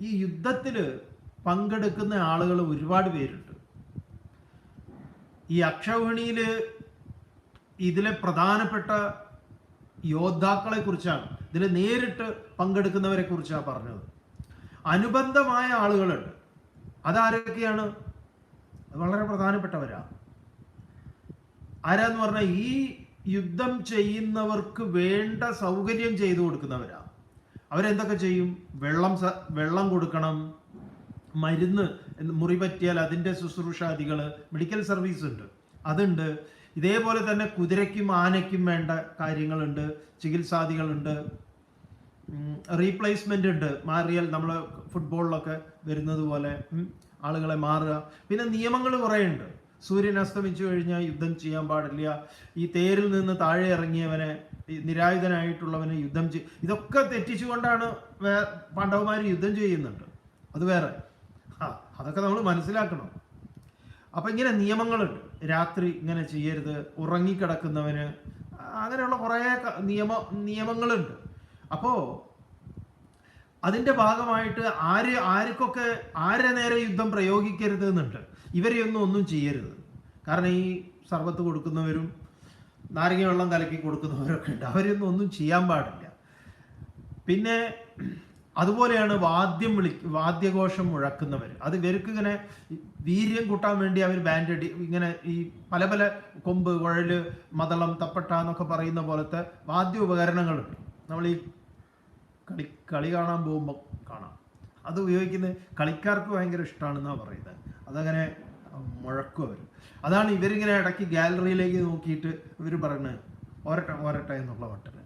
ഈ യുദ്ധത്തിൽ പങ്കെടുക്കുന്ന ആളുകൾ ഒരുപാട് പേരുണ്ട്. ഈ അക്ഷൗഹിണിയിൽ ഇതിലെ പ്രധാനപ്പെട്ട യോദ്ധാക്കളെ കുറിച്ചാണ്. ഇതിൽ നേരിട്ട് പങ്കെടുക്കുന്നവരെ കുറിച്ചാണ് പറഞ്ഞത്. അനുബന്ധമായ ആളുകളുണ്ട്. അതാരൊക്കെയാണ്? വളരെ പ്രധാനപ്പെട്ടവരാ. ആരാന്ന് പറഞ്ഞാൽ ഈ യുദ്ധം ചെയ്യുന്നവർക്ക് വേണ്ട സൗകര്യം ചെയ്തു കൊടുക്കുന്നവരാ. അവരെന്തൊക്കെ ചെയ്യും? വെള്ളം വെള്ളം കൊടുക്കണം മരുന്ന് മുറി പറ്റിയാൽ അതിന്റെ ശുശ്രൂഷാദികൾ മെഡിക്കൽ സർവീസ് ഉണ്ട്. അതുണ്ട്. ഇതേപോലെ തന്നെ കുതിരയ്ക്കും ആനയ്ക്കും വേണ്ട കാര്യങ്ങളുണ്ട് ചികിത്സാദികളുണ്ട്. റീപ്ലേസ്മെന്റ് ഉണ്ട്. മാറിയാൽ നമ്മൾ ഫുട്ബോളിലൊക്കെ വരുന്നത് പോലെ ആളുകളെ മാറുക. പിന്നെ നിയമങ്ങൾ കുറേ ഉണ്ട് സൂര്യൻ അസ്തമിച്ചു കഴിഞ്ഞാൽ യുദ്ധം ചെയ്യാൻ പാടില്ല. ഈ തേരിൽ നിന്ന് താഴെ ഇറങ്ങിയവനെ നിരായുധനായിട്ടുള്ളവനെ യുദ്ധം ചെയ് ഇതൊക്കെ തെറ്റിച്ചുകൊണ്ടാണ് വേ പാണ്ഡവന്മാർ യുദ്ധം ചെയ്യുന്നുണ്ട്. അത് വേറെ. ആ അതൊക്കെ നമ്മൾ മനസ്സിലാക്കണം. അപ്പൊ ഇങ്ങനെ നിയമങ്ങളുണ്ട്. രാത്രി ഇങ്ങനെ ചെയ്യരുത് ഉറങ്ങിക്കിടക്കുന്നവന് അങ്ങനെയുള്ള കുറേ നിയമ നിയമങ്ങളുണ്ട്. അപ്പോ അതിന്റെ ഭാഗമായിട്ട് ആര് ആർക്കൊക്കെ ആരെ നേരെ യുദ്ധം പ്രയോഗിക്കരുത് എന്നുണ്ട്. ഇവരെയൊന്നും ഒന്നും ചെയ്യരുത്. കാരണം ഈ സർബത്ത് കൊടുക്കുന്നവരും നാരങ്ങ വെള്ളം കലക്കി കൊടുക്കുന്നവരൊക്കെ ഉണ്ട്. അവരൊന്നും ഒന്നും ചെയ്യാൻ പാടില്ല. പിന്നെ അതുപോലെയാണ് വാദ്യം വിളി വാദ്യഘോഷം മുഴക്കുന്നവർ അത് ഇവർക്ക് ഇങ്ങനെ വീര്യം കൂട്ടാൻ വേണ്ടി അവർ ബാൻഡ് ഇങ്ങനെ ഈ പല പല കൊമ്പ് കുഴൽ മതളം തപ്പട്ട എന്നൊക്കെ പറയുന്ന പോലത്തെ വാദ്യ ഉപകരണങ്ങളുണ്ട് നമ്മൾ ഈ കളി കളി കാണാൻ പോകുമ്പോൾ കാണാം. അത് ഉപയോഗിക്കുന്നത് കളിക്കാർക്ക് ഭയങ്കര ഇഷ്ടമാണെന്നാണ് പറയുന്നത്. അതങ്ങനെ മുഴക്കും അവർ അതാണ് ഇവരിങ്ങനെ ഇടയ്ക്ക് ഗാലറിയിലേക്ക് നോക്കിയിട്ട് ഇവർ പറയുന്നത് ഒരട്ടെ ഒരട്ടെ എന്നുള്ള മട്ടിൽ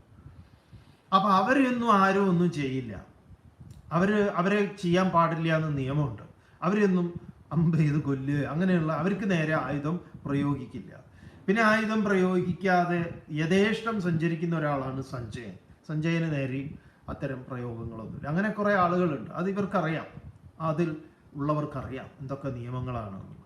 അപ്പം അവരൊന്നും ആരും ഒന്നും ചെയ്യില്ല. അവർ അവരെ ചെയ്യാൻ പാടില്ല എന്ന് നിയമമുണ്ട്. അവരൊന്നും അമ്പ് ചെയ്ത് കൊല്ലുക അങ്ങനെയുള്ള അവർക്ക് നേരെ ആയുധം പ്രയോഗിക്കില്ല. പിന്നെ ആയുധം പ്രയോഗിക്കാതെ യഥേഷ്ടം സഞ്ചരിക്കുന്ന ഒരാളാണ് സഞ്ജയൻ. സഞ്ജയന് നേരെയും അത്തരം പ്രയോഗങ്ങളൊന്നുമില്ല അങ്ങനെ കുറേ ആളുകളുണ്ട്. അത് ഇവർക്കറിയാം. അതിൽ ഉള്ളവർക്കറിയാം. എന്തൊക്കെ നിയമങ്ങളാണെന്നുള്ളത്